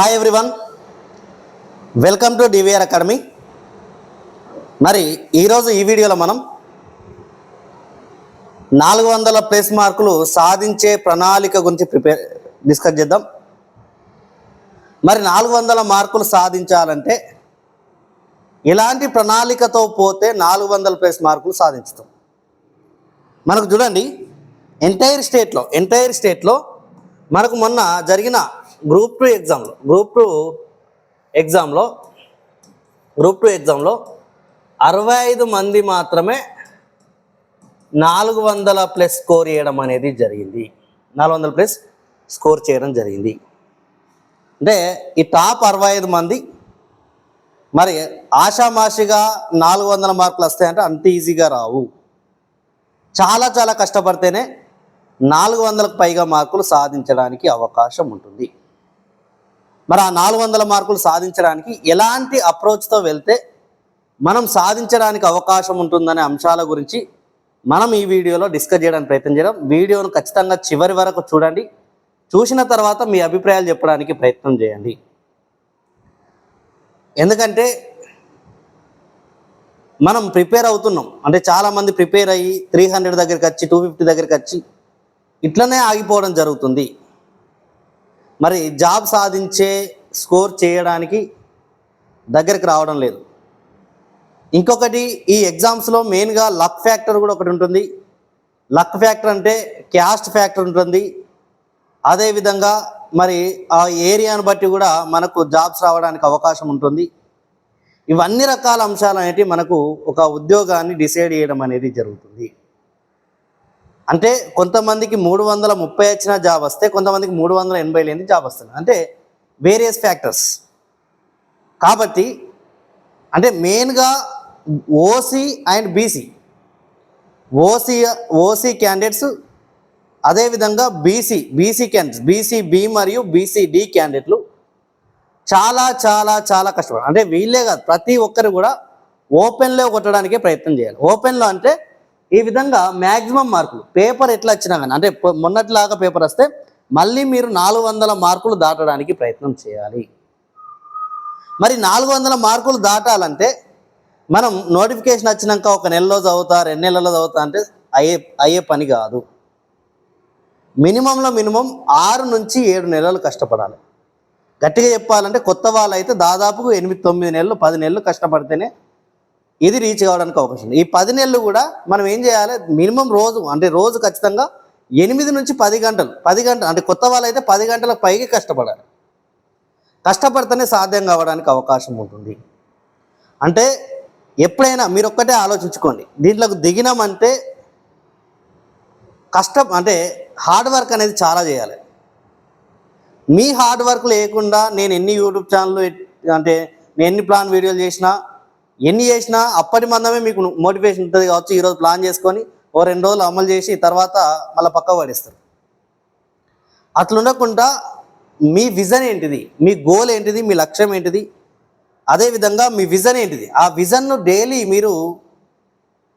Hi everyone welcome to DVR academy మరి ఈరోజు ఈ వీడియోలో మనం నాలుగు వందల ప్లస్ మార్కులు సాధించే ప్రణాళిక గురించి ప్రిపేర్ డిస్కస్ చేద్దాం. మరి నాలుగు వందల మార్కులు సాధించాలంటే ఎలాంటి ప్రణాళికతో పోతే నాలుగు వందల ప్లస్ మార్కులు సాధించుతాం. మనకు చూడండి ఎంటైర్ స్టేట్లో ఎంటైర్ స్టేట్లో మనకు మొన్న జరిగిన గ్రూప్ టూ ఎగ్జామ్లో గ్రూప్ టూ ఎగ్జామ్లో గ్రూప్ టూ ఎగ్జామ్లో అరవై ఐదు మంది మాత్రమే నాలుగు వందల ప్లస్ స్కోర్ చేయడం అనేది జరిగింది. నాలుగు వందల ప్లస్ స్కోర్ చేయడం జరిగింది. అంటే ఈ టాప్ అరవై ఐదు మంది మరి ఆషామాషిగా నాలుగు వందల మార్కులు వస్తాయంటే అంత ఈజీగా రావు. చాలా చాలా కష్టపడితేనే నాలుగు వందలకు పైగా మార్కులు సాధించడానికి అవకాశం ఉంటుంది. మరి ఆ నాలుగు వందల మార్కులు సాధించడానికి ఎలాంటి అప్రోచ్తో వెళ్తే మనం సాధించడానికి అవకాశం ఉంటుందనే అంశాల గురించి మనం ఈ వీడియోలో డిస్కస్ చేయడానికి ప్రయత్నం చేయడం వీడియోను ఖచ్చితంగా చివరి వరకు చూడండి. చూసిన తర్వాత మీ అభిప్రాయాలు చెప్పడానికి ప్రయత్నం చేయండి. ఎందుకంటే మనం ప్రిపేర్ అవుతున్నాం. అంటే చాలామంది ప్రిపేర్ అయ్యి త్రీ హండ్రెడ్ దగ్గరికి వచ్చి టూ ఫిఫ్టీ దగ్గరికి వచ్చి ఇట్లనే ఆగిపోవడం జరుగుతుంది. మరి జాబ్ సాధించే స్కోర్ చేయడానికి దగ్గరికి రావడం లేదు. ఇంకొకటి ఈ ఎగ్జామ్స్లో మెయిన్గా లక్ ఫ్యాక్టర్ కూడా ఒకటి ఉంటుంది. లక్ ఫ్యాక్టర్ అంటే క్యాస్ట్ ఫ్యాక్టర్ ఉంటుంది. అదేవిధంగా మరి ఆ ఏరియాను బట్టి కూడా మనకు జాబ్స్ రావడానికి అవకాశం ఉంటుంది. ఇవన్నీ రకాల అంశాలు అనేవి మనకు ఒక ఉద్యోగాన్ని డిసైడ్ చేయడం అనేది జరుగుతుంది. అంటే కొంతమందికి మూడు వందల ముప్పై వచ్చిన జాబ్ వస్తే కొంతమందికి మూడు వందల ఎనభై లేని జాబ్ వస్తుంది. అంటే వేరియస్ ఫ్యాక్టర్స్ కాబట్టి అంటే మెయిన్గా OC and BC OC OC candidates అదేవిధంగా BC BC candidates BC B మరియు బీసీ డి క్యాండిడేట్లు చాలా చాలా చాలా కష్టపడాలి. అంటే వీళ్ళే కాదు ప్రతి ఒక్కరు కూడా ఓపెన్లో కొట్టడానికే ప్రయత్నం చేయాలి. ఓపెన్లో అంటే ఈ విధంగా మ్యాక్సిమం మార్కులు. పేపర్ ఎట్లా వచ్చినా కానీ అంటే మొన్నట్లాగా మొన్నటిలాగా పేపర్ వస్తే మళ్ళీ మీరు నాలుగు వందల మార్కులు దాటడానికి ప్రయత్నం చేయాలి. మరి నాలుగు వందల మార్కులు దాటాలంటే మనం నోటిఫికేషన్ వచ్చినాక ఒక నెలలో చదువుతా రెండు నెలల్లో చదువుతా అంటే అయ్యే అయ్యే పని కాదు. మినిమంలో మినిమం ఆరు నుంచి ఏడు నెలలు కష్టపడాలి. గట్టిగా చెప్పాలంటే కొత్త వాళ్ళు అయితే దాదాపు ఎనిమిది తొమ్మిది నెలలు పది నెలలు కష్టపడితేనే ఇది రీచ్ కావడానికి అవకాశం ఉంది. ఈ పది నెలలు కూడా మనం ఏం చేయాలి? మినిమం రోజు అంటే రోజు ఖచ్చితంగా ఎనిమిది నుంచి పది గంటలు పది గంటలు అంటే కొత్త వాళ్ళు అయితే పది గంటల పైకి కష్టపడాలి. కష్టపడితేనే సాధ్యం కావడానికి అవకాశం ఉంటుంది. అంటే ఎప్పుడైనా మీరు ఒక్కటే ఆలోచించుకోండి. దీంట్లోకి దిగినామంటే కష్టం అంటే హార్డ్ వర్క్ అనేది చాలా చేయాలి. మీ హార్డ్ వర్క్ లేకుండా నేను ఎన్ని యూట్యూబ్ ఛానల్ అంటే నేను ఎన్ని ప్లాన్ వీడియోలు చేసినా ఎన్ని చేసినా అప్పటి మందమే మీకు మోటివేషన్ ఉంటుంది కావచ్చు ఈరోజు ప్లాన్ చేసుకొని ఓ రెండు రోజులు అమలు చేసి తర్వాత మళ్ళీ పక్క పడేస్తారు. అట్లా ఉండకుండా మీ విజన్ ఏంటిది మీ గోల్ ఏంటిది మీ లక్ష్యం ఏంటిది అదేవిధంగా మీ విజన్ ఏంటిది ఆ విజన్ను డైలీ మీరు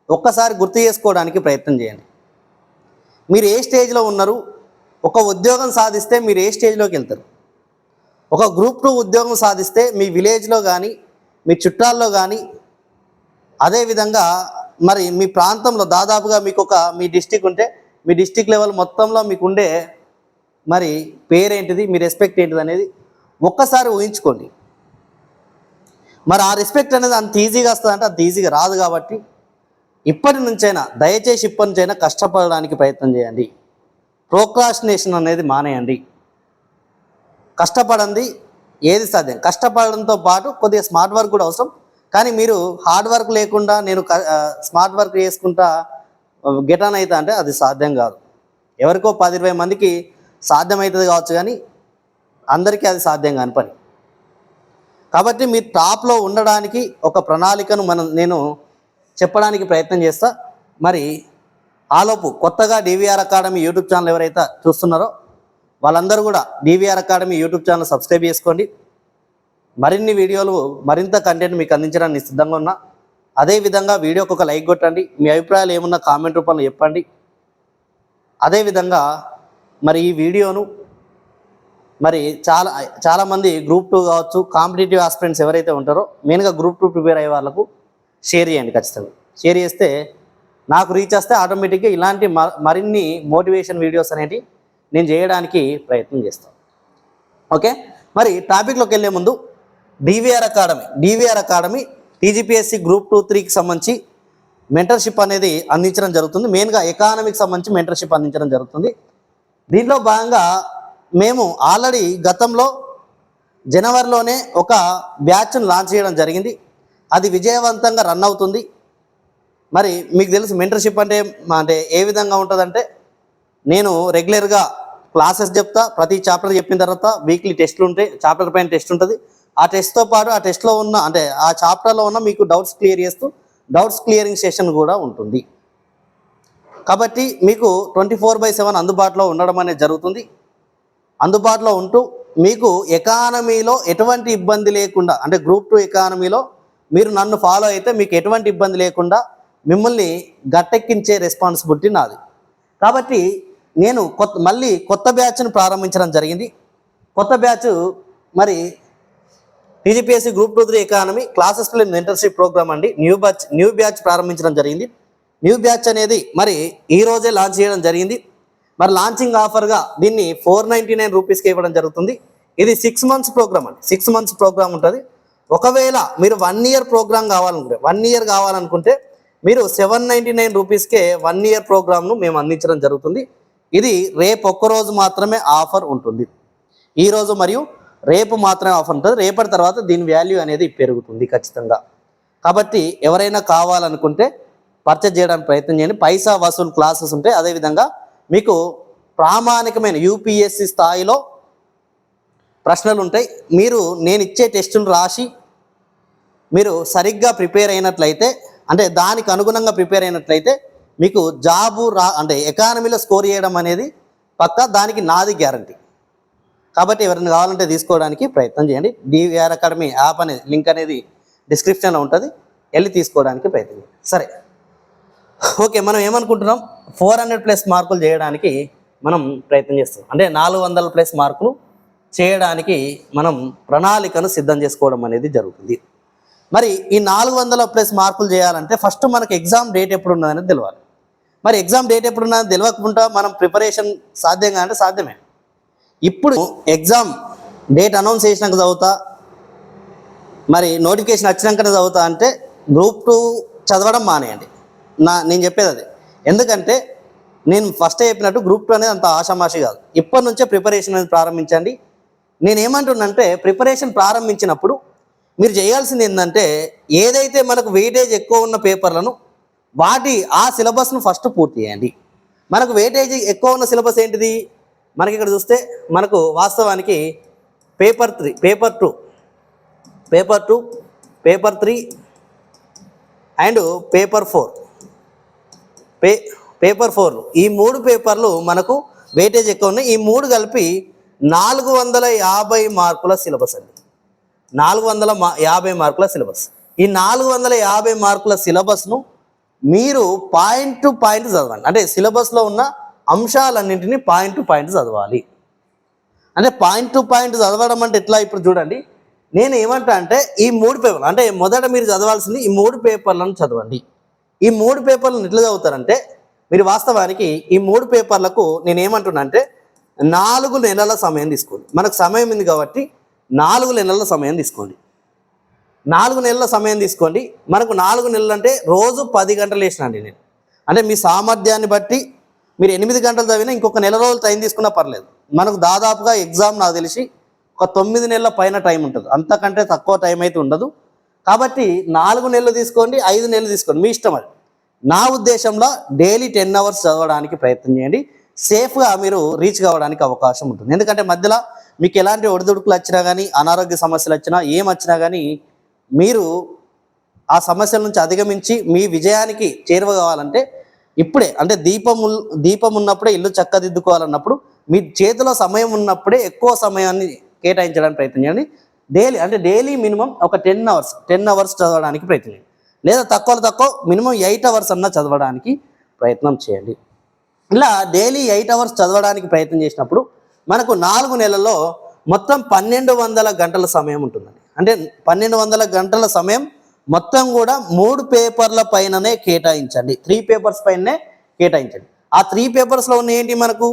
ఒక్కసారి గుర్తు చేసుకోవడానికి ప్రయత్నం చేయండి. మీరు ఏ స్టేజ్లో ఉన్నారు ఒక ఉద్యోగం సాధిస్తే మీరు ఏ స్టేజ్లోకి వెళ్తారు? ఒక గ్రూప్ టూ ఉద్యోగం సాధిస్తే మీ విలేజ్లో కానీ మీ చుట్టాల్లో కానీ అదేవిధంగా మరి మీ ప్రాంతంలో దాదాపుగా మీకు ఒక మీ డిస్టిక్ ఉంటే మీ డిస్టిక్ లెవెల్ మొత్తంలో మీకు ఉండే మరి పేరేంటిది మీ రెస్పెక్ట్ ఏంటిది అనేది ఒక్కసారి ఊహించుకోండి. మరి ఆ రెస్పెక్ట్ అనేది అంత ఈజీగా వస్తుందంటే అంత ఈజీగా రాదు కాబట్టి ఇప్పటి నుంచైనా దయచేసి ఇప్పటి నుంచైనా కష్టపడడానికి ప్రయత్నం చేయండి. ప్రోక్రాస్టినేషన్ అనేది మానేయండి. కష్టపడండి ఏది సాధ్యం? కష్టపడడంతో పాటు కొద్దిగా స్మార్ట్ వర్క్ కూడా అవసరం. కానీ మీరు హార్డ్ వర్క్ లేకుండా నేను స్మార్ట్ వర్క్ చేసుకుంటా గెటాన్ అవుతా అంటే అది సాధ్యం కాదు. ఎవరికో పది ఇరవై మందికి సాధ్యమవుతుంది కావచ్చు కానీ అందరికీ అది సాధ్యం కాని పని. కాబట్టి మీరు టాప్లో ఉండడానికి ఒక ప్రణాళికను మనం నేను చెప్పడానికి ప్రయత్నం చేస్తా. మరి ఆలోపు కొత్తగా డివిఆర్ అకాడమీ యూట్యూబ్ ఛానల్ ఎవరైతే చూస్తున్నారో వాళ్ళందరూ కూడా DVR academy YouTube channel subscribe చేసుకోండి. మరిన్ని వీడియోలు మరింత కంటెంట్ మీకు అందించడానికి సిద్ధంగా ఉన్నా. అదేవిధంగా వీడియోకి ఒక లైక్ కొట్టండి. మీ అభిప్రాయాలు ఏమున్నా కామెంట్ రూపంలో చెప్పండి. అదేవిధంగా మరి ఈ వీడియోను మరి చాలా చాలామంది గ్రూప్ టూ కావచ్చు కాంపిటేటివ్ ఆస్పిరెంట్స్ ఎవరైతే ఉంటారో మెయిన్గా గ్రూప్ టూ ప్రిపేర్ అయ్యే వాళ్ళకు షేర్ చేయండి ఖచ్చితంగా. షేర్ చేస్తే నాకు రీచ్ వస్తే ఆటోమేటిక్గా ఇలాంటి మ- మరిన్ని మోటివేషన్ వీడియోస్ అనేవి నేను చేయడానికి ప్రయత్నం చేస్తాను. ఓకే మరి టాపిక్లోకి వెళ్ళే ముందు DVR academy DVR academy TGPSC group two త్రీకి సంబంధించి మెంటర్షిప్ అనేది అందించడం జరుగుతుంది. మెయిన్గా ఎకానమీకి సంబంధించి మెంటర్షిప్ అందించడం జరుగుతుంది. దీంట్లో భాగంగా మేము ఆల్రెడీ గతంలో జనవరిలోనే ఒక బ్యాచ్ను లాంచ్ చేయడం జరిగింది. అది విజయవంతంగా రన్ అవుతుంది. మరి మీకు తెలుసు మెంటర్షిప్ అంటే మా- అంటే ఏ విధంగా ఉంటుందంటే నేను రెగ్యులర్గా క్లాసెస్ చెప్తా ప్రతి చాప్టర్ చెప్పిన తర్వాత వీక్లీ టెస్ట్లు ఉంటాయి. చాప్టర్ పైన టెస్ట్ ఉంటుంది. ఆ టెస్ట్తో పాటు ఆ టెస్ట్లో ఉన్న అంటే ఆ చాప్టర్లో ఉన్న మీకు డౌట్స్ క్లియర్ చేస్తూ డౌట్స్ క్లియరింగ్ సెషన్ కూడా ఉంటుంది. కాబట్టి మీకు ట్వంటీ ఫోర్ బై సెవెన్ అందుబాటులో ఉండడం అనేది జరుగుతుంది. అందుబాటులో ఉంటూ మీకు ఎకానమీలో ఎటువంటి ఇబ్బంది లేకుండా అంటే గ్రూప్ టూ ఎకానమీలో మీరు నన్ను ఫాలో అయితే మీకు ఎటువంటి ఇబ్బంది లేకుండా మిమ్మల్ని గట్టెక్కించే రెస్పాన్సిబిలిటీ నాది. కాబట్టి నేను కొత్త మళ్ళీ కొత్త బ్యాచ్ను ప్రారంభించడం జరిగింది. కొత్త బ్యాచ్ మరి TGPSC group two three economy classes internship program అండి. న్యూ బ్యాచ్ న్యూ బ్యాచ్ ప్రారంభించడం జరిగింది. న్యూ బ్యాచ్ అనేది మరి ఈ రోజే లాంచ్ చేయడం జరిగింది. మరి లాంచింగ్ ఆఫర్గా దీన్ని ఫోర్ నైంటీ నైన్ రూపీస్కి ఇవ్వడం జరుగుతుంది. ఇది సిక్స్ మంత్స్ ప్రోగ్రామ్ అండి. సిక్స్ మంత్స్ ప్రోగ్రామ్ ఉంటుంది. ఒకవేళ మీరు వన్ ఇయర్ ప్రోగ్రామ్ కావాలనుకుంటే వన్ ఇయర్ కావాలనుకుంటే మీరు సెవెన్ నైంటీ నైన్ రూపీస్కే వన్ ఇయర్ ప్రోగ్రామ్ను మేము అందించడం జరుగుతుంది. ఇది రేపు ఒక్కరోజు మాత్రమే ఆఫర్ ఉంటుంది. ఈరోజు మరియు రేపు మాత్రమే ఆఫర్ ఉంటుంది. రేపటి తర్వాత దీని వాల్యూ అనేది పెరుగుతుంది ఖచ్చితంగా. కాబట్టి ఎవరైనా కావాలనుకుంటే పర్చేజ్ చేయడానికి ప్రయత్నం చేయండి. పైసా వసూలు క్లాసెస్ ఉంటాయి అదేవిధంగా మీకు ప్రామాణికమైన యూపీఎస్సి స్థాయిలో ప్రశ్నలు ఉంటాయి. మీరు నేను ఇచ్చే టెస్టులు రాసి మీరు సరిగ్గా ప్రిపేర్ అయినట్లయితే అంటే దానికి అనుగుణంగా ప్రిపేర్ అయినట్లయితే మీకు జాబు రా అంటే ఎకానమీలో స్కోర్ చేయడం అనేది పక్కా దానికి నాది గ్యారంటీ కాబట్టి ఎవరైనా కావాలంటే తీసుకోవడానికి ప్రయత్నం చేయండి. డివిఆర్ అకాడమీ యాప్ అనేది లింక్ అనేది డిస్క్రిప్షన్లో ఉంటుంది. వెళ్ళి తీసుకోవడానికి ప్రయత్నం చేయండి. సరే. ఓకే మనం ఏమనుకుంటున్నాం? ఫోర్ హండ్రెడ్ ప్లస్ మార్కులు చేయడానికి మనం ప్రయత్నం చేస్తాం అంటే నాలుగు వందల ప్లస్ మార్కులు చేయడానికి మనం ప్రణాళికను సిద్ధం చేసుకోవడం అనేది జరుగుతుంది. మరి ఈ నాలుగు వందల ప్లస్ మార్కులు చేయాలంటే ఫస్ట్ మనకు ఎగ్జామ్ డేట్ ఎప్పుడు ఉన్నదనేది తెలియాలి మరి ఎగ్జామ్ డేట్ ఎప్పుడు ఉన్నది తెలియకుండా మనం ప్రిపరేషన్ సాధ్యంగా అంటే సాధ్యమే. ఇప్పుడు ఎగ్జామ్ డేట్ అనౌన్స్ చేసినాక చదువుతా మరి నోటిఫికేషన్ వచ్చినాకనే చదువుతా అంటే గ్రూప్ టూ చదవడం మానేయండి. నా నేను చెప్పేది అది. ఎందుకంటే నేను ఫస్ట్ చెప్పినట్టు గ్రూప్ టూ అనేది అంత ఆషామాషి కాదు. ఇప్పటి నుంచే ప్రిపరేషన్ అనేది ప్రారంభించండి. నేను ఏమంటున్నానంటే ప్రిపరేషన్ ప్రారంభించినప్పుడు మీరు చేయాల్సింది ఏంటంటే ఏదైతే మనకు వెయిటేజ్ ఎక్కువ ఉన్న పేపర్లను వాటి ఆ సిలబస్ను ఫస్ట్ పూర్తి చేయండి. మనకు వెయిటేజ్ ఎక్కువ ఉన్న సిలబస్ ఏంటిది? మనకి ఇక్కడ చూస్తే మనకు వాస్తవానికి paper three paper two paper two paper three and paper four. Pay paper four ఈ మూడు పేపర్లు మనకు వెయిటేజ్ ఎక్కువ ఉన్నాయి. ఈ మూడు కలిపి నాలుగు వందల యాభై మార్కుల సిలబస్ అండి. నాలుగు వందల మా యాభై మార్కుల సిలబస్. ఈ నాలుగు వందల యాభై మార్కుల సిలబస్ను మీరు పాయింట్ టు పాయింట్ చదవండి. అంటే సిలబస్లో ఉన్న అంశాలన్నింటినీ పాయింట్ టు పాయింట్ చదవాలి. అంటే పాయింట్ టు పాయింట్ చదవడం అంటే ఎట్లా ఇప్పుడు చూడండి. నేను ఏమంటా అంటే ఈ మూడు పేపర్లు అంటే మొదట మీరు చదవాల్సింది ఈ మూడు పేపర్లను చదవండి. ఈ మూడు పేపర్లను ఎట్లా చదువుతారంటే మీరు వాస్తవానికి ఈ మూడు పేపర్లకు నేను ఏమంటున్నా అంటే నాలుగు నెలల సమయం తీసుకోండి. మనకు సమయం ఉంది కాబట్టి నాలుగు నెలల సమయం తీసుకోండి. నాలుగు నెలల సమయం తీసుకోండి. మనకు నాలుగు నెలలు అంటే రోజు పది గంటలు వేసినండి నేను. అంటే మీ సామర్థ్యాన్ని బట్టి మీరు ఎనిమిది గంటలు చదివినా ఇంకొక నెల రోజులు టైం తీసుకున్నా పర్లేదు. మనకు దాదాపుగా ఎగ్జామ్ నాకు తెలిసి ఒక తొమ్మిది నెలల పైన టైం ఉంటుంది. అంతకంటే తక్కువ టైం అయితే ఉండదు. కాబట్టి నాలుగు నెలలు తీసుకోండి ఐదు నెలలు తీసుకోండి. మీ ఇష్టం అది. నా ఉద్దేశంలో డైలీ టెన్ అవర్స్ చదవడానికి ప్రయత్నం చేయండి. సేఫ్గా మీరు రీచ్ కావడానికి అవకాశం ఉంటుంది. ఎందుకంటే మధ్యలో మీకు ఎలాంటి ఒడిదుడుకులు వచ్చినా కానీ అనారోగ్య సమస్యలు వచ్చినా ఏం వచ్చినా కానీ మీరు ఆ సమస్యల నుంచి అధిగమించి మీ విజయానికి చేరువ కావాలంటే ఇప్పుడే అంటే దీపం దీపం ఉన్నప్పుడే ఇల్లు చక్కదిద్దుకోవాలన్నప్పుడు మీ చేతిలో సమయం ఉన్నప్పుడే ఎక్కువ సమయాన్ని కేటాయించడానికి ప్రయత్నం చేయండి. డైలీ అంటే డైలీ మినిమం ఒక టెన్ అవర్స్ టెన్ అవర్స్ చదవడానికి ప్రయత్నం చేయండి. లేదా తక్కువ తక్కువ మినిమం ఎయిట్ అవర్స్ అన్నా చదవడానికి ప్రయత్నం చేయండి. ఇలా డైలీ ఎయిట్ అవర్స్ చదవడానికి ప్రయత్నం చేసినప్పుడు మనకు నాలుగు నెలల్లో మొత్తం పన్నెండు వందల గంటల సమయం ఉంటుందండి. అంటే పన్నెండు వందల గంటల సమయం మొత్తం కూడా మూడు పేపర్ల పైననే కేటాయించండి. త్రీ పేపర్స్ పైననే కేటాయించండి. ఆ త్రీ పేపర్స్లో ఉన్న ఏంటి మనకు?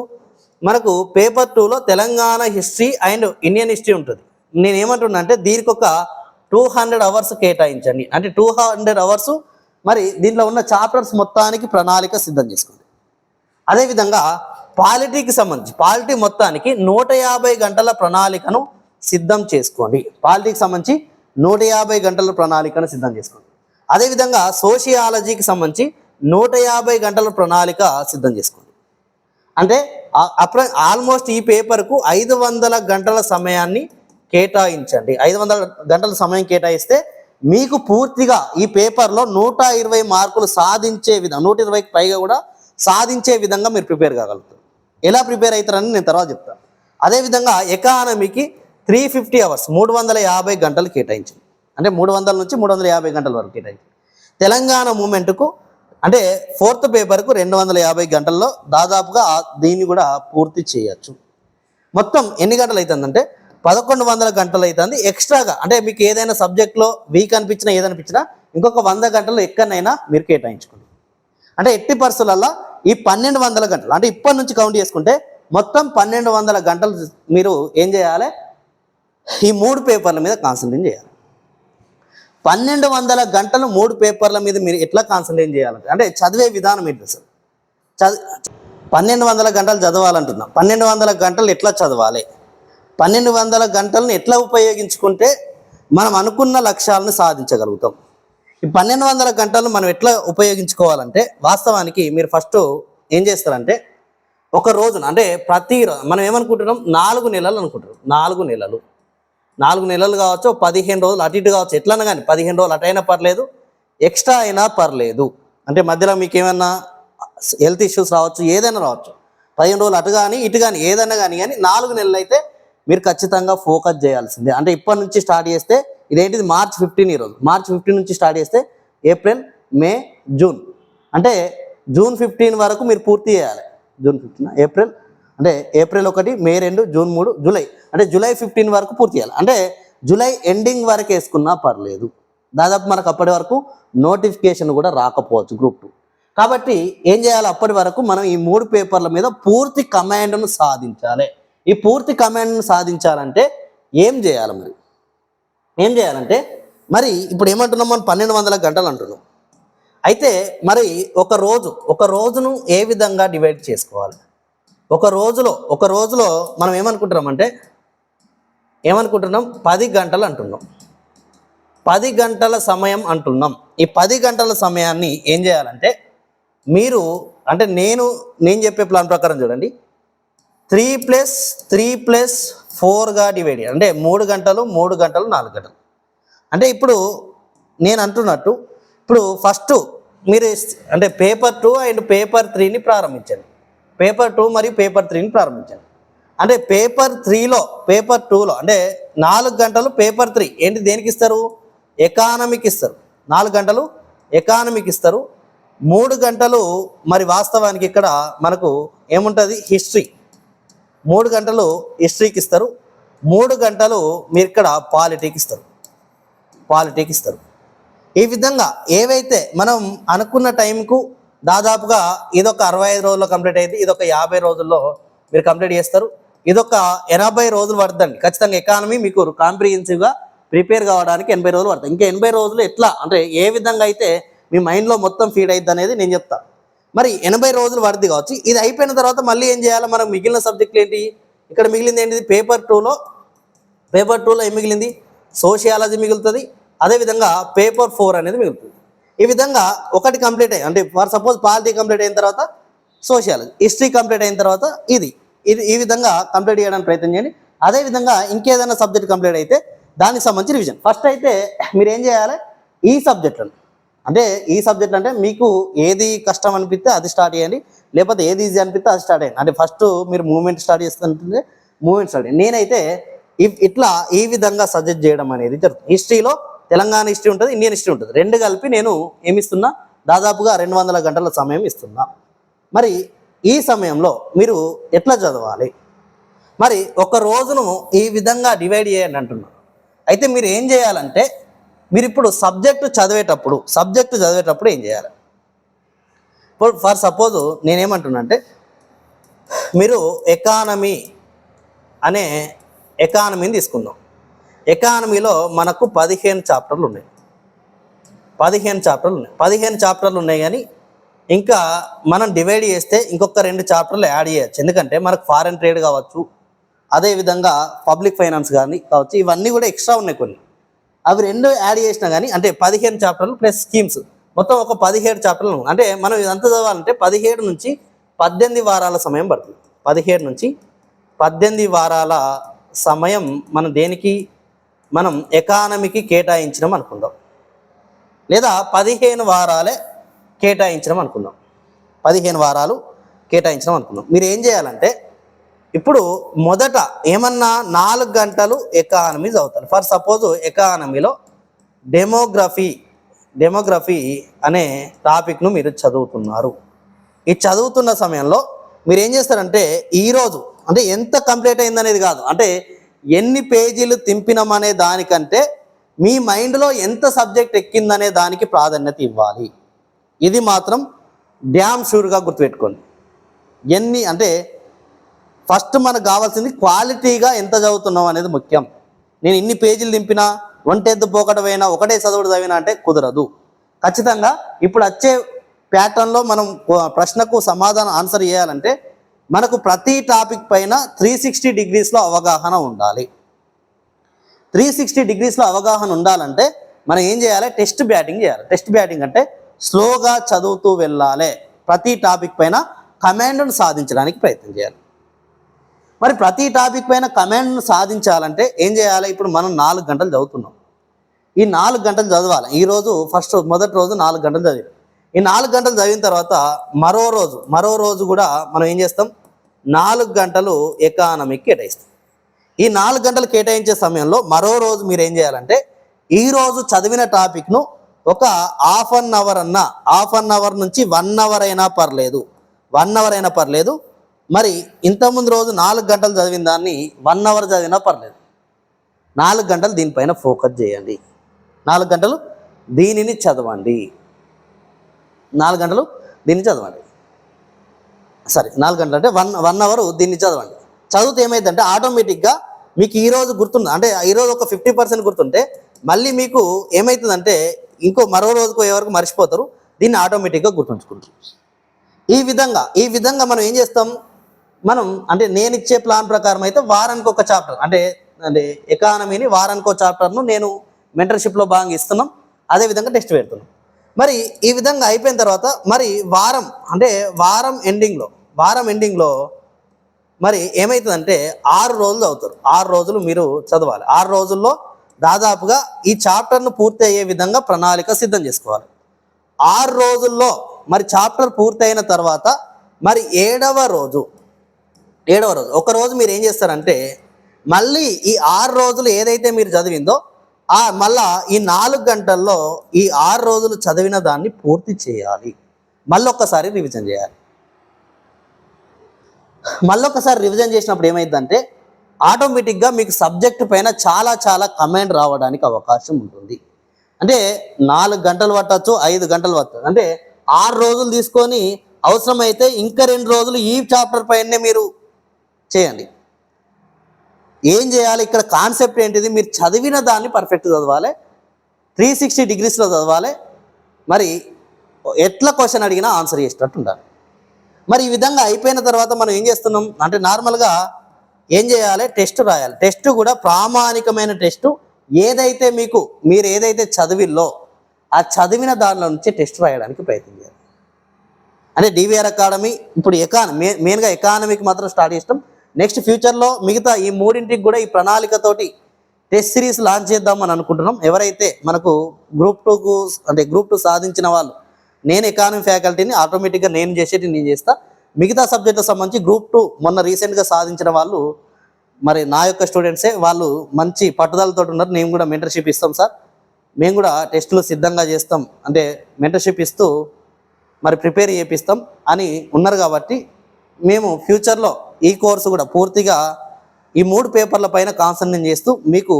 మనకు పేపర్ టూలో Telangana history and Indian history ఉంటుంది. నేను ఏమంటున్నా అంటే దీనికి ఒక టూ హండ్రెడ్ అవర్స్ కేటాయించండి. అంటే టూ హండ్రెడ్ అవర్స్ మరి దీంట్లో ఉన్న చాప్టర్స్ మొత్తానికి ప్రణాళిక సిద్ధం చేసుకోండి. అదేవిధంగా పాలిటీకి సంబంధించి పాలిటీ మొత్తానికి నూట యాభై గంటల ప్రణాళికను సిద్ధం చేసుకోండి. పాలిటీకి సంబంధించి నూట యాభై గంటల ప్రణాళికను సిద్ధం చేసుకోండి అదేవిధంగా సోషియాలజీకి సంబంధించి నూట యాభై గంటల ప్రణాళిక సిద్ధం చేసుకోండి అంటే అప్ర ఆల్మోస్ట్ ఈ పేపర్కు ఐదు వందల గంటల సమయాన్ని కేటాయించండి. ఐదు వందల గంటల సమయం కేటాయిస్తే మీకు పూర్తిగా ఈ పేపర్లో నూట ఇరవై మార్కులు సాధించే విధంగా నూట ఇరవైకి పైగా కూడా సాధించే విధంగా మీరు ప్రిపేర్ కాగలుగుతారు. ఎలా ప్రిపేర్ అవుతారని నేను తర్వాత చెప్తాను. అదేవిధంగా ఎకానమీకి త్రీ ఫిఫ్టీ అవర్స్ మూడు వందల యాభై గంటలు కేటాయించింది. అంటే మూడు వందల నుంచి మూడు వందల యాభై గంటల వరకు కేటాయించింది. తెలంగాణ మూమెంట్కు అంటే ఫోర్త్ పేపర్కు రెండు వందల యాభై గంటల్లో దాదాపుగా దీన్ని కూడా పూర్తి చేయొచ్చు. మొత్తం ఎన్ని గంటలు అవుతుందంటే పదకొండు వందల గంటలు అవుతుంది ఎక్స్ట్రాగా అంటే మీకు ఏదైనా సబ్జెక్ట్లో వీక్ అనిపించినా ఏదనిపించినా ఇంకొక వంద గంటలు ఎక్కడైనా మీరు కేటాయించుకోండి. అంటే ఎట్టి పరిస్థితులలో ఈ పన్నెండు వందల గంటలు అంటే ఇప్పటి నుంచి కౌంట్ చేసుకుంటే మొత్తం పన్నెండు వందల గంటలు మీరు ఏం చేయాలి? ఈ మూడు పేపర్ల మీద కాన్సన్ట్రేట్ చేయాలి. పన్నెండు వందల గంటలు మూడు పేపర్ల మీద మీరు ఎట్లా కాన్సన్ట్రేట్ చేయాలంటే అంటే చదివే విధానం ఏంటి సార్? చదివి పన్నెండు వందల గంటలు చదవాలంటున్నాం. పన్నెండు వందల గంటలు ఎట్లా చదవాలి? పన్నెండు వందల గంటలను ఎట్లా ఉపయోగించుకుంటే మనం అనుకున్న లక్ష్యాలను సాధించగలుగుతాం? ఈ పన్నెండు వందల గంటలు మనం ఎట్లా ఉపయోగించుకోవాలంటే వాస్తవానికి మీరు ఫస్ట్ ఏం చేస్తారంటే ఒక రోజున అంటే ప్రతి మనం ఏమనుకుంటున్నాం? నాలుగు నెలలు అనుకుంటున్నాం. నాలుగు నెలలు. నాలుగు నెలలు కావచ్చు పదిహేను రోజులు అటు ఇటు కావచ్చు ఎట్లన్నా కానీ పదిహేను రోజులు అటైనా అయినా పర్లేదు ఎక్స్ట్రా అయినా పర్లేదు. అంటే మధ్యలో మీకు ఏమన్నా హెల్త్ ఇష్యూస్ రావచ్చు ఏదైనా రావచ్చు. పదిహేను రోజులు అటు కానీ ఇటు కానీ ఏదైనా కానీ కానీ నాలుగు నెలలు అయితే మీరు ఖచ్చితంగా ఫోకస్ చేయాల్సిందే. అంటే ఇప్పటి నుంచి స్టార్ట్ చేస్తే ఇదేంటిది మార్చ్ ఫిఫ్టీన్ ఈరోజు మార్చ్ ఫిఫ్టీన్ నుంచి స్టార్ట్ చేస్తే ఏప్రిల్ మే జూన్. అంటే జూన్ ఫిఫ్టీన్ వరకు మీరు పూర్తి చేయాలి. జూన్ ఫిఫ్టీన్ ఏప్రిల్ అంటే ఏప్రిల్ ఒకటి మే రెండు జూన్ మూడు జూలై. అంటే జూలై ఫిఫ్టీన్ వరకు పూర్తి చేయాలి. అంటే జూలై ఎండింగ్ వరకు వేసుకున్నా పర్లేదు. దాదాపు మనకు అప్పటి వరకు నోటిఫికేషన్ కూడా రాకపోవచ్చు గ్రూప్ టూ కాబట్టి ఏం చేయాలి? అప్పటి వరకు మనం ఈ మూడు పేపర్ల మీద పూర్తి కమాండ్ను సాధించాలి. ఈ పూర్తి కమాండ్ను సాధించాలంటే ఏం చేయాలి మరి? ఏం చేయాలంటే మరి ఇప్పుడు ఏమంటున్నాం మనం? పన్నెండు వందల గంటలు అంటున్నాం. అయితే మరి ఒక రోజు ఒక రోజును ఏ విధంగా డివైడ్ చేసుకోవాలి? ఒక రోజులో ఒక రోజులో మనం ఏమనుకుంటున్నామంటే ఏమనుకుంటున్నాం? పది గంటలు అంటున్నాం. పది గంటల సమయం అంటున్నాం. ఈ పది గంటల సమయాన్ని ఏం చేయాలంటే మీరు అంటే నేను నేను చెప్పే ప్లాన్ ప్రకారం చూడండి. త్రీ ప్లస్ త్రీ ప్లస్ ఫోర్గా డివైడ్ అంటే మూడు గంటలు మూడు గంటలు నాలుగు గంటలు. అంటే ఇప్పుడు నేను అంటున్నట్టు ఇప్పుడు ఫస్ట్ మీరు అంటే పేపర్ టూ అండ్ పేపర్ త్రీని ప్రారంభించండి. పేపర్ టూ మరియు పేపర్ త్రీని ప్రారంభించండి అంటే పేపర్ త్రీలో పేపర్ టూలో అంటే నాలుగు గంటలు పేపర్ త్రీ. ఏంటి దేనికి ఇస్తారు? ఎకానమీకి ఇస్తారు. నాలుగు గంటలు ఎకానమీకి ఇస్తారు. మూడు గంటలు మరి వాస్తవానికి ఇక్కడ మనకు ఏముంటుంది? హిస్టరీ. మూడు గంటలు హిస్టరీకి ఇస్తారు. మూడు గంటలు మీరు ఇక్కడ పాలిటీకి ఇస్తారు. పాలిటీకి ఇస్తారు. ఈ విధంగా ఏవైతే మనం అనుకున్న టైంకు దాదాపుగా ఇదొక అరవై ఐదు రోజుల్లో కంప్లీట్ అయితే ఇదొక యాభై రోజుల్లో మీరు కంప్లీట్ చేస్తారు. ఇదొక ఎనభై రోజులు పడుతుంది ఖచ్చితంగా ఎకానమీ మీకు కాంప్రిహెన్సివ్గా ప్రిపేర్ కావడానికి ఎనభై రోజులు పడుతుంది. ఇంకా ఎనభై రోజులు ఎట్లా? అంటే ఏ విధంగా అయితే మీ మైండ్లో మొత్తం ఫీడ్ అయింది అనేది నేను చెప్తా. మరి ఎనభై రోజులు వరది కావచ్చు. ఇది అయిపోయిన తర్వాత మళ్ళీ ఏం చేయాలి? మనం మిగిలిన సబ్జెక్టులు ఏంటి? ఇక్కడ మిగిలింది ఏంటిది? పేపర్ టూలో పేపర్ టూలో ఏం మిగిలింది? సోషియాలజీ మిగులుతుంది. అదేవిధంగా పేపర్ ఫోర్ అనేది మిగులుతుంది. ఈ విధంగా ఒకటి కంప్లీట్ అయ్యి అంటే ఫర్ సపోజ్ పాలిటీ కంప్లీట్ అయిన తర్వాత సోషియాలజీ హిస్టరీ కంప్లీట్ అయిన తర్వాత ఇది. ఇది ఈ విధంగా కంప్లీట్ చేయడానికి ప్రయత్నం చేయండి. అదేవిధంగా ఇంకేదైనా సబ్జెక్ట్ కంప్లీట్ అయితే దానికి సంబంధించి రివిజన్ ఫస్ట్ అయితే మీరు ఏం చేయాలి? ఈ సబ్జెక్టులను. అంటే ఈ సబ్జెక్ట్ అంటే మీకు ఏది కష్టం అనిపిస్తే అది స్టార్ట్ చేయండి. లేకపోతే ఏది ఈజీ అనిపిస్తే అది స్టార్ట్ చేయండి. అంటే ఫస్ట్ మీరు మూమెంట్ స్టార్ట్ చేస్తుంటే మూమెంట్ స్టార్ట్ చేయండి. నేనైతే ఇట్లా ఈ విధంగా సజెస్ట్ చేయడం అనేది జరుగుతుంది. హిస్టరీలో తెలంగాణ హిస్టరీ ఉంటుంది ఇండియన్ హిస్టరీ ఉంటుంది. రెండు కలిపి నేను ఏమిస్తున్నా? దాదాపుగా రెండు వందల గంటల సమయం ఇస్తున్నా. మరి ఈ సమయంలో మీరు ఎట్లా చదవాలి? మరి ఒక రోజును ఈ విధంగా డివైడ్ చేయండి అంటున్నారు అయితే మీరు ఏం చేయాలంటే మీరు ఇప్పుడు సబ్జెక్టు చదివేటప్పుడు సబ్జెక్టు చదివేటప్పుడు ఏం చేయాలి? ఇప్పుడు ఫర్ సపోజ్ నేనేమంటున్నా అంటే మీరు ఎకానమీ అనే ఎకానమీని తీసుకుందాం. ఎకానమీలో మనకు పదిహేను చాప్టర్లు ఉన్నాయి. పదిహేను చాప్టర్లు ఉన్నాయి. పదిహేను చాప్టర్లు ఉన్నాయి కానీ ఇంకా మనం డివైడ్ చేస్తే ఇంకొక రెండు చాప్టర్లు యాడ్ చేయొచ్చు. ఎందుకంటే మనకు ఫారెన్ ట్రేడ్ కావచ్చు అదేవిధంగా పబ్లిక్ ఫైనాన్స్ కానీ కావచ్చు ఇవన్నీ కూడా ఎక్స్ట్రా ఉన్నాయి కొన్ని. అవి రెండు యాడ్ చేసినా కానీ అంటే పదిహేను చాప్టర్లు ప్లస్ స్కీమ్స్ మొత్తం ఒక పదిహేడు చాప్టర్లు అంటే మనం ఇదంతా చదవాలంటే పదిహేడు నుంచి పద్దెనిమిది వారాల సమయం పడుతుంది. పదిహేడు నుంచి పద్దెనిమిది వారాల సమయం మనం దేనికి మనం ఎకానమీకి కేటాయించడం అనుకుందాం. లేదా పదిహేను వారాలే కేటాయించడం అనుకుందాం. పదిహేను వారాలు కేటాయించడం అనుకుందాం. మీరు ఏం చేయాలంటే ఇప్పుడు మొదట ఏమన్నా నాలుగు గంటలు ఎకానమీ చదువుతారు. ఫర్ సపోజ్ ఎకానమీలో డెమోగ్రఫీ డెమోగ్రఫీ అనే టాపిక్ను మీరు చదువుతున్నారు. ఈ చదువుతున్న సమయంలో మీరు ఏం చేస్తారంటే ఈరోజు అంటే ఎంత కంప్లీట్ అయిందనేది కాదు. అంటే ఎన్ని పేజీలు తింపినమనే దానికంటే మీ మైండ్లో ఎంత సబ్జెక్ట్ ఎక్కిందనే దానికి ప్రాధాన్యత ఇవ్వాలి. ఇది మాత్రం డ్యామ్ షూర్గా గుర్తుపెట్టుకోండి. ఎన్ని అంటే ఫస్ట్ మనకు కావాల్సింది క్వాలిటీగా ఎంత చదువుతున్నాం అనేది ముఖ్యం. నేను ఇన్ని పేజీలు దింపినా ఒంటెద్దు పోకటమైనా ఒకటే చదువుడు చదివినా అంటే కుదరదు. ఖచ్చితంగా ఇప్పుడు వచ్చే ప్యాటర్న్లో మనం ప్రశ్నకు సమాధానం ఆన్సర్ చేయాలంటే మనకు ప్రతి టాపిక్ పైన త్రీ సిక్స్టీ డిగ్రీస్లో అవగాహన ఉండాలి. త్రీ సిక్స్టీ డిగ్రీస్లో అవగాహన ఉండాలంటే మనం ఏం చేయాలి? టెస్ట్ బ్యాటింగ్ చేయాలి. టెస్ట్ బ్యాటింగ్ అంటే స్లోగా చదువుతూ వెళ్ళాలి. ప్రతి టాపిక్ పైన కమాండ్ను సాధించడానికి ప్రయత్నం చేయాలి. మరి ప్రతి టాపిక్ పైన కమాండ్ను సాధించాలంటే ఏం చేయాలి? ఇప్పుడు మనం నాలుగు గంటలు చదువుతున్నాం. ఈ నాలుగు గంటలు చదవాలి. ఈరోజు రోజు ఫస్ట్ మొదటి రోజు నాలుగు గంటలు చదివి. ఈ నాలుగు గంటలు చదివిన తర్వాత మరో రోజు మరో రోజు కూడా మనం ఏం చేస్తాం? నాలుగు గంటలు ఎకానమీకి కేటాయిస్తాం. ఈ నాలుగు గంటలు కేటాయించే సమయంలో మరో రోజు మీరు ఏం చేయాలంటే ఈరోజు చదివిన టాపిక్ను ఒక హాఫ్ అన్ అవర్ అన్న హాఫ్ అన్ అవర్ నుంచి వన్ అవర్ అయినా పర్లేదు. వన్ అవర్ అయినా పర్లేదు. మరి ఇంతకుముందు రోజు నాలుగు గంటలు చదివిన దాన్ని వన్ అవర్ చదివినా పర్లేదు. నాలుగు గంటలు దీనిపైన ఫోకస్ చేయండి. నాలుగు గంటలు దీనిని చదవండి. నాలుగు గంటలు దీన్ని చదవండి. సరే నాలుగు గంటలు అంటే వన్ వన్ అవర్ దీన్ని చదవండి. చదివితే ఏమైందంటే ఆటోమేటిక్గా మీకు ఈరోజు గుర్తుంది? అంటే ఈ రోజు ఒక ఫిఫ్టీ పర్సెంట్ గుర్తుంటే మళ్ళీ మీకు ఏమవుతుందంటే ఇంకో మరో రోజుకో ఎవరికి మర్చిపోతారు దీన్ని ఆటోమేటిక్గా గుర్తుంచుకుంటారు. ఈ విధంగా ఈ విధంగా మనం ఏం చేస్తాం? మనం అంటే నేను ఇచ్చే ప్లాన్ ప్రకారం అయితే వారానికి ఒక చాప్టర్ అంటే అంటే ఎకానమీని వారానికి ఒక చాప్టర్ను నేను మెంటర్షిప్లో భాగంగా ఇస్తున్నాం. అదే విధంగా టెస్ట్ పెడుతున్నాం. మరి ఈ విధంగా అయిపోయిన తర్వాత మరి వారం అంటే వారం ఎండింగ్లో వారం ఎండింగ్లో మరి ఏమవుతుందంటే ఆరు రోజులు అవుతారు. ఆరు రోజులు మీరు చదవాలి. ఆరు రోజుల్లో దాదాపుగా ఈ చాప్టర్ను పూర్తి అయ్యే విధంగా ప్రణాళిక సిద్ధం చేసుకోవాలి. ఆరు రోజుల్లో మరి చాప్టర్ పూర్తయిన తర్వాత మరి ఏడవ రోజు ఏడవ రోజు ఒక రోజు మీరు ఏం చేస్తారంటే మళ్ళీ ఈ ఆరు రోజులు ఏదైతే మీరు చదివిందో ఆ మళ్ళా ఈ నాలుగు గంటల్లో ఈ ఆరు రోజులు చదివిన దాన్ని పూర్తి చేయాలి. మళ్ళీ ఒక్కసారి రివిజన్ చేయాలి. మళ్ళీ ఒకసారి రివిజన్ చేసినప్పుడు ఏమైందంటే ఆటోమేటిక్గా మీకు సబ్జెక్ట్ పైన చాలా చాలా కమెంట్ రావడానికి అవకాశం ఉంటుంది. అంటే నాలుగు గంటలు పట్టచ్చు ఐదు గంటలు పట్టచ్చు. అంటే ఆరు రోజులు తీసుకొని అవసరమైతే ఇంకా రెండు రోజులు ఈ చాప్టర్ పైనే మీరు చేయండి. ఏం చేయాలి? ఇక్కడ కాన్సెప్ట్ ఏంటిది? మీరు చదివిన దాన్ని పర్ఫెక్ట్ చదవాలి. త్రీ సిక్స్టీ డిగ్రీస్లో చదవాలి. మరి ఎట్లా క్వశ్చన్ అడిగినా ఆన్సర్ చేసేటట్టు ఉండాలి. మరి ఈ విధంగా అయిపోయిన తర్వాత మనం ఏం చేస్తున్నాం? అంటే నార్మల్గా ఏం చేయాలి? టెస్ట్ రాయాలి. టెస్ట్ కూడా ప్రామాణికమైన టెస్ట్. ఏదైతే మీకు మీరు ఏదైతే చదివిల్లో ఆ చదివిన దానిలో నుంచి టెస్ట్ రాయడానికి ప్రయత్నం చేయాలి. అంటే డివిఆర్ అకాడమీ ఇప్పుడు ఎకానమీ మెయిన్గా ఎకానమీకి మాత్రం స్టార్ట్ చేస్తాం. నెక్స్ట్ ఫ్యూచర్లో మిగతా ఈ మూడింటికి కూడా ఈ ప్రణాళికతోటి టెస్ట్ సిరీస్ లాంచ్ చేద్దామని అనుకుంటున్నాం. ఎవరైతే మనకు గ్రూప్ టూకు అంటే గ్రూప్ టూ సాధించిన వాళ్ళు నేను ఎకానమీ ఫ్యాకల్టీని ఆటోమేటిక్గా నేను చేసేది నేను చేస్తా. మిగతా సబ్జెక్టుకు సంబంధించి గ్రూప్ టూ మొన్న రీసెంట్గా సాధించిన వాళ్ళు మరి నా యొక్క స్టూడెంట్సే వాళ్ళు మంచి పట్టుదలతో ఉన్నారు. నేను కూడా మెంటర్షిప్ ఇస్తాం సార్. మేము కూడా టెస్టులు సిద్ధంగా చేస్తాం. అంటే మెంటర్షిప్ ఇస్తూ మరి ప్రిపేర్ చేపిస్తాం అని ఉన్నారు కాబట్టి మేము ఫ్యూచర్లో ఈ కోర్సు కూడా పూర్తిగా ఈ మూడు పేపర్ల పైన కాన్సన్ట్రేట్ చేస్తూ మీకు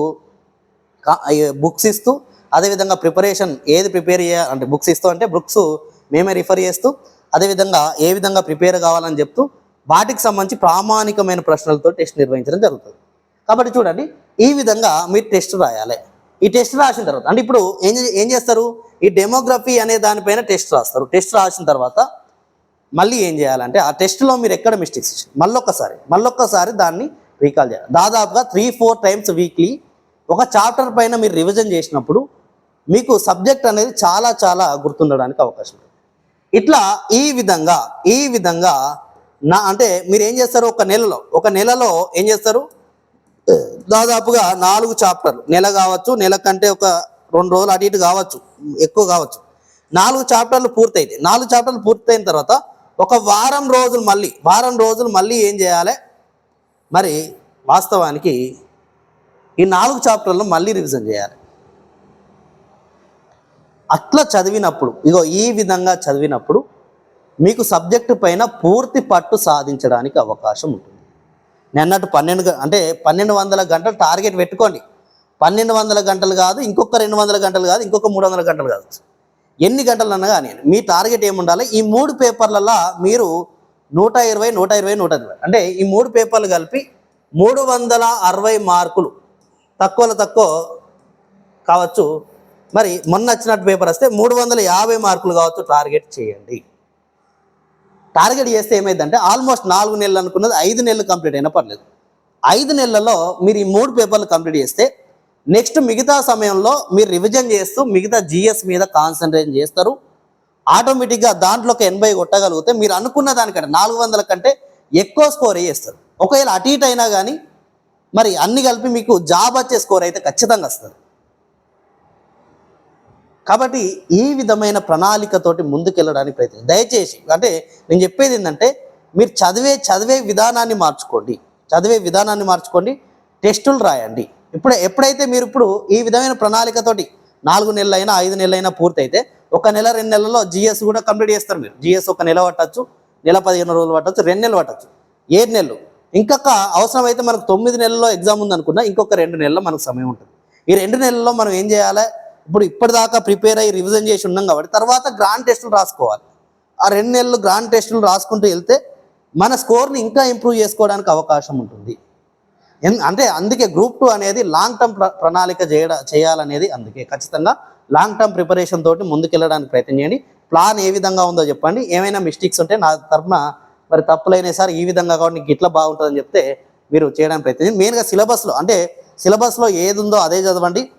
బుక్స్ ఇస్తూ అదేవిధంగా ప్రిపరేషన్ ఏది ప్రిపేర్ చేయ అంటే బుక్స్ ఇస్తూ అంటే బుక్స్ మేమే రిఫర్ చేస్తూ అదేవిధంగా ఏ విధంగా ప్రిపేర్ కావాలని చెప్తూ వాటికి సంబంధించి ప్రామాణికమైన ప్రశ్నలతో టెస్ట్ నిర్వహించడం జరుగుతుంది. కాబట్టి చూడండి ఈ విధంగా మీరు టెస్ట్ రాయాలి. ఈ టెస్ట్ రాసిన తర్వాత అంటే ఇప్పుడు ఏం ఏం చేస్తారు? ఈ డెమోగ్రఫీ అనే దానిపైన టెస్ట్ రాస్తారు. టెస్ట్ రాసిన తర్వాత మళ్ళీ ఏం చేయాలంటే ఆ టెస్ట్లో మీరు ఎక్కడ మిస్టేక్స్ ఇచ్చారు మళ్ళొక్కసారి మళ్ళొక్కసారి దాన్ని రీకాల్ చేయాలి. దాదాపుగా త్రీ ఫోర్ టైమ్స్ వీక్లీ ఒక చాప్టర్ పైన మీరు రివిజన్ చేసినప్పుడు మీకు సబ్జెక్ట్ అనేది చాలా చాలా గుర్తుండడానికి అవకాశం ఇట్లా ఈ విధంగా ఈ విధంగా నా అంటే మీరు ఏం చేస్తారు ఒక నెలలో ఒక నెలలో ఏం చేస్తారు? దాదాపుగా నాలుగు చాప్టర్లు నెల కావచ్చు నెల కంటే ఒక రెండు రోజులు అటు ఇటు కావచ్చు ఎక్కువ కావచ్చు. నాలుగు చాప్టర్లు పూర్తయితే నాలుగు చాప్టర్లు పూర్తయిన తర్వాత ఒక వారం రోజులు మళ్ళీ వారం రోజులు మళ్ళీ ఏం చేయాలి? మరి వాస్తవానికి ఈ నాలుగు చాప్టర్లు మళ్ళీ రివిజన్ చేయాలి. అట్లా చదివినప్పుడు ఇగో ఈ విధంగా చదివినప్పుడు మీకు సబ్జెక్టు పైన పూర్తి పట్టు సాధించడానికి అవకాశం ఉంటుంది. నిన్నట్టు పన్నెండు గ- అంటే పన్నెండు వందల గంటలు టార్గెట్ పెట్టుకోండి. పన్నెండు వందల గంటలు కాదు ఇంకొక రెండు వందల గంటలు కాదు ఇంకొక మూడు వందల గంటలు కాదు. ఎన్ని గంటలు అన్నా కానీ మీ టార్గెట్ ఏముండాలి? ఈ మూడు పేపర్లలో మీరు నూట ఇరవై నూట ఇరవై నూట ఇరవై. అంటే ఈ మూడు పేపర్లు కలిపి మూడు వందల అరవై మార్కులు తక్కువలో తక్కువ కావచ్చు మరి మొన్న వచ్చినట్టు పేపర్ వస్తే మూడు వందల యాభై మార్కులు కావచ్చు టార్గెట్ చేయండి. టార్గెట్ చేస్తే ఏమైందంటే ఆల్మోస్ట్ నాలుగు నెలలు అనుకున్నది ఐదు నెలలు కంప్లీట్ అయినా పర్లేదు. ఐదు నెలలలో మీరు ఈ మూడు పేపర్లు కంప్లీట్ చేస్తే నెక్స్ట్ మిగతా సమయంలో మీరు రివిజన్ చేస్తూ మిగతా జిఎస్ మీద కాన్సన్ట్రేట్ చేస్తారు. ఆటోమేటిక్గా దాంట్లో ఒక ఎనభై కొట్టగలిగితే మీరు అనుకున్న దానికంటే నాలుగు వందల కంటే ఎక్కువ స్కోర్ చేస్తారు. ఒకవేళ అటు ఇటు అయినా కానీ మరి అన్ని కలిపి మీకు జాబ్ వచ్చే స్కోర్ అయితే ఖచ్చితంగా వస్తుంది. కాబట్టి ఈ విధమైన ప్రణాళికతోటి ముందుకెళ్ళడానికి ప్రయత్నం. దయచేసి అంటే నేను చెప్పేది ఏంటంటే మీరు చదివే చదివే విధానాన్ని మార్చుకోండి. చదివే విధానాన్ని మార్చుకోండి. టెస్టులు రాయండి. ఇప్పుడు ఎప్పుడైతే మీరు ఇప్పుడు ఈ విధమైన ప్రణాళికతోటి నాలుగు నెలలైనా ఐదు నెలలైనా పూర్తయితే ఒక నెల రెండు నెలల్లో జిఎస్ కూడా కంప్లీట్ చేస్తారు మీరు. జిఎస్ ఒక నెల పట్టచ్చు నెల పదిహేను రోజులు పట్టచ్చు రెండు నెలలు పట్టచ్చు. ఏడు నెలలు. ఇంకొక అవసరమైతే మనకు తొమ్మిది నెలల్లో ఎగ్జామ్ ఉందనుకున్నా ఇంకొక రెండు నెలల్లో మనకు సమయం ఉంటుంది. ఈ రెండు నెలల్లో మనం ఏం చేయాలి? ఇప్పుడు ఇప్పటిదాకా ప్రిపేర్ అయ్యి రివిజన్ చేసి ఉన్నాం కాబట్టి తర్వాత గ్రాండ్ టెస్టులు రాసుకోవాలి. ఆ రెండు నెలలు గ్రాండ్ టెస్టులు రాసుకుంటూ వెళ్తే మన స్కోర్ని ఇంకా ఇంప్రూవ్ చేసుకోవడానికి అవకాశం ఉంటుంది. ఎన్- అంటే అందుకే గ్రూప్ టూ అనేది లాంగ్ టర్మ్ ప్రణాళిక చేయడ చేయాలనేది అందుకే. ఖచ్చితంగా లాంగ్ టర్మ్ ప్రిపరేషన్ తోటి ముందుకెళ్ళడానికి ప్రయత్నం చేయండి. ప్లాన్ ఏ విధంగా ఉందో చెప్పండి. ఏమైనా మిస్టేక్స్ ఉంటే నా తరఫున మరి తప్పులైనా సార్ ఈ విధంగా కాబట్టి నీకు ఇట్లా బాగుంటుందని చెప్తే మీరు చేయడానికి ప్రయత్నం చేయండి. మెయిన్గా సిలబస్లో అంటే సిలబస్లో ఏది ఉందో అదే చదవండి.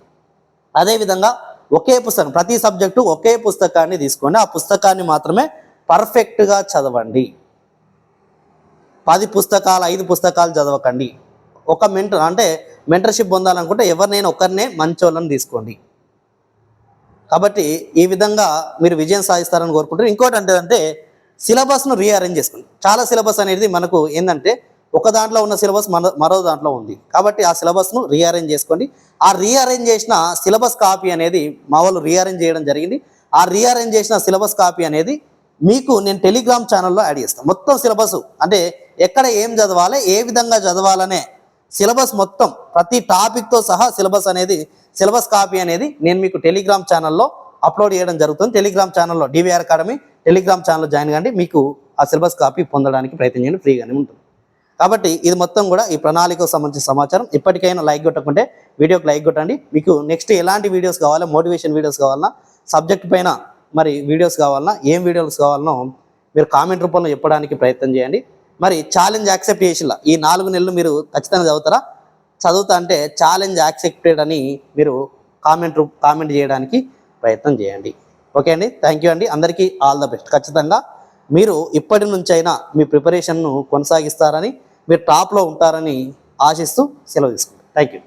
అదేవిధంగా ఒకే పుస్తకం ప్రతి సబ్జెక్టు ఒకే పుస్తకాన్ని తీసుకొని ఆ పుస్తకాన్ని మాత్రమే పర్ఫెక్ట్గా చదవండి. పది పుస్తకాలు ఐదు పుస్తకాలు చదవకండి. ఒక మెంటర్ అంటే మెంటర్షిప్ పొందాలనుకుంటే ఎవరినైనా ఒకరినే మంచోళ్ళని తీసుకోండి. కాబట్టి ఈ విధంగా మీరు విజయం సాధిస్తారని కోరుకుంటారు ఇంకోటి అంటే అంటే సిలబస్ను రీఅరేంజ్ చేసుకోండి. చాలా సిలబస్ అనేది మనకు ఏంటంటే ఒక దాంట్లో ఉన్న సిలబస్ మన మరో దాంట్లో ఉంది. కాబట్టి ఆ సిలబస్ను రీఅరేంజ్ చేసుకోండి. ఆ రీఅరేంజ్ చేసిన సిలబస్ కాపీ అనేది మా వాళ్ళు రీఅరేంజ్ చేయడం జరిగింది. ఆ రీఅరేంజ్ చేసిన సిలబస్ కాపీ అనేది మీకు నేను టెలిగ్రామ్ ఛానల్లో యాడ్ చేస్తాను. మొత్తం సిలబస్ అంటే ఎక్కడ ఏం చదవాలి ఏ విధంగా చదవాలనే సిలబస్ మొత్తం ప్రతి టాపిక్తో సహా సిలబస్ అనేది సిలబస్ కాపీ అనేది నేను మీకు టెలిగ్రామ్ ఛానల్లో అప్లోడ్ చేయడం జరుగుతుంది. టెలిగ్రామ్ ఛానల్లో డివిఆర్ అకాడమీ టెలిగ్రామ్ ఛానల్లో జాయిన్ కండి. మీకు ఆ సిలబస్ కాపీ పొందడానికి ప్రయత్నం చేయండి ఫ్రీగానే ఉంటుంది. కాబట్టి ఇది మొత్తం కూడా ఈ ప్రణాళికకు సంబంధించిన సమాచారం. ఇప్పటికైనా లైక్ కొట్టకుంటే వీడియోకి లైక్ కొట్టండి. మీకు నెక్స్ట్ ఎలాంటి వీడియోస్ కావాలా మోటివేషన్ వీడియోస్ కావాలన్నా సబ్జెక్ట్ పైన మరి వీడియోస్ కావాలన్నా ఏం వీడియోస్ కావాలనో మీరు కామెంట్ రూపంలో చెప్పడానికి ప్రయత్నం చేయండి. మరి ఛాలెంజ్ యాక్సెప్ట్ చేసిలా ఈ నాలుగు నెలలు మీరు ఖచ్చితంగా చదువుతారా? చదువుతా అంటే ఛాలెంజ్ యాక్సెప్టెడ్ అని మీరు కామెంట్ కామెంట్ చేయడానికి ప్రయత్నం చేయండి. ఓకే అండి? థ్యాంక్ యూ అండి. అందరికీ ఆల్ ద బెస్ట్ ఖచ్చితంగా మీరు ఇప్పటి నుంచైనా మీ ప్రిపరేషన్ను కొనసాగిస్తారని మీరు టాప్లో ఉంటారని ఆశిస్తూ సెలవు తీసుకుంటారు థ్యాంక్ యూ